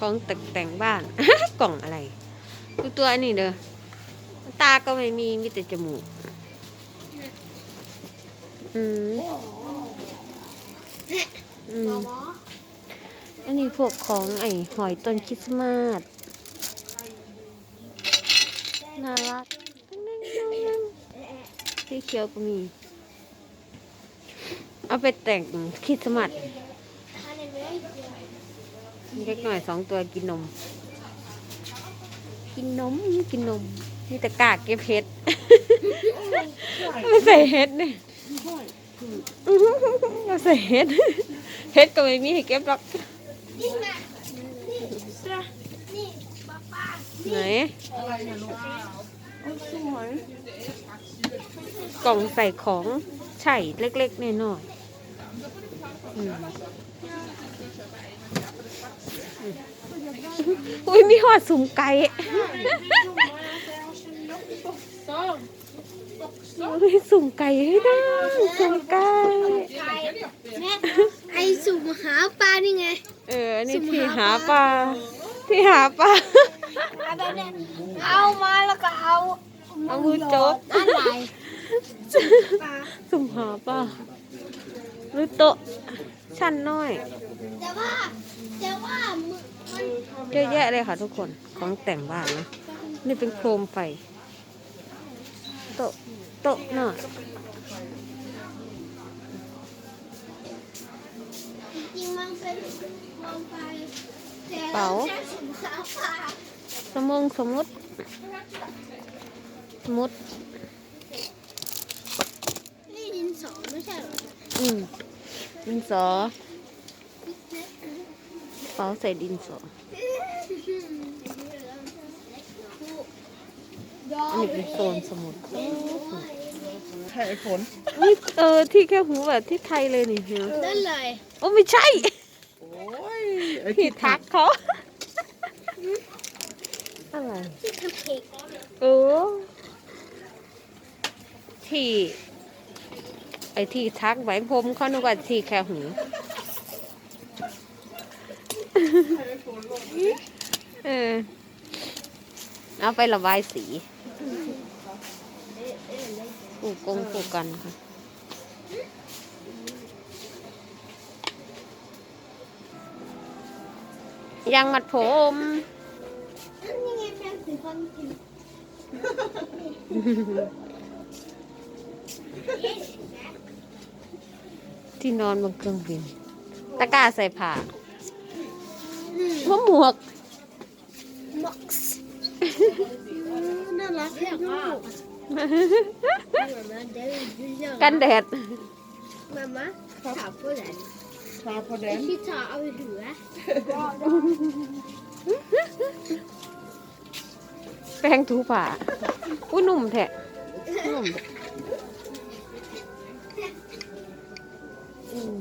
ของตกแต่งบ้าน กล่องอะไร ดูตัวอันนี้เด้อ ตาก็ไม่มี มีแต่จมูก อืมอืมอันนี้พวกของไอ้หอยต้นคริสต์มาส น่ารักสีเขียวก็มี เอาไปแต่งคริสต์มาส เล็กหน่อยสองตัวกินนม กินนมกินนมมีแต่กากเก็บเห็ดไม่ใส่เห็ดเนี่ยไม่ใส่เห็ดเห็ดก็ไม่มีให้เก็บหรอกนี่ไงนี่นี่ป้าป้าไหนกล่องใส่ของใช่เล็กๆน้อยๆอืม อุ้ยมีหอดสุ่มไก่อุ้ยสุ่มไก่ให้ได้สุ่มไก่แม่ไอสุ่มหาปลานี่ไง เอออันนี่ที่หาปลา ที่หาปลา เอาแบบนี้เอามาแล้วก็เอา เอามือโจ๊กอะไรปลาสุ่มหาปลาหรือโต๊ะชั้นน้อย แต่ว่าแต่ว่ามือมันเยอะแยะเลยค่ะทุกคนของแต่งบ้านนะนี่เป็นโคมไฟโต๊ะโต๊ะหน่อยจริงๆมันเป็นมองไปแต่เราแค่สุ่มหาปลาสมงสมุดสมุดนี่ดินสอไม่ใช่เหรออืมดินสอเป๋าใส่ดินสออันนี้เป็นโซนสมุดไข่ฝนนี่เออที่แค่หูแบบที่ไทยเลยนี่เห็นไหมนั่นเลยโอ้ไม่ใช่โอ้ยไอ้ผิที่ดทักเขาอะไรที่ทำเค้กเออที่ไอ้ที่ทักไว้ผมเขานึกว่าที่แค่หู เออ เอาไประบายสีปลูกกงปลูกกันค่ะยางมัดผมที่นอนบนเครื่องบิน ตะกร้าใส่ผ้า ว่าหมวกม็กส์น่ารักลูกกันแดด Mamma, ta på den. Ta på den. Ikke ta av huet. แป้งทูผ่าอุ้ยหนุ่มแท้หนุ่มอืม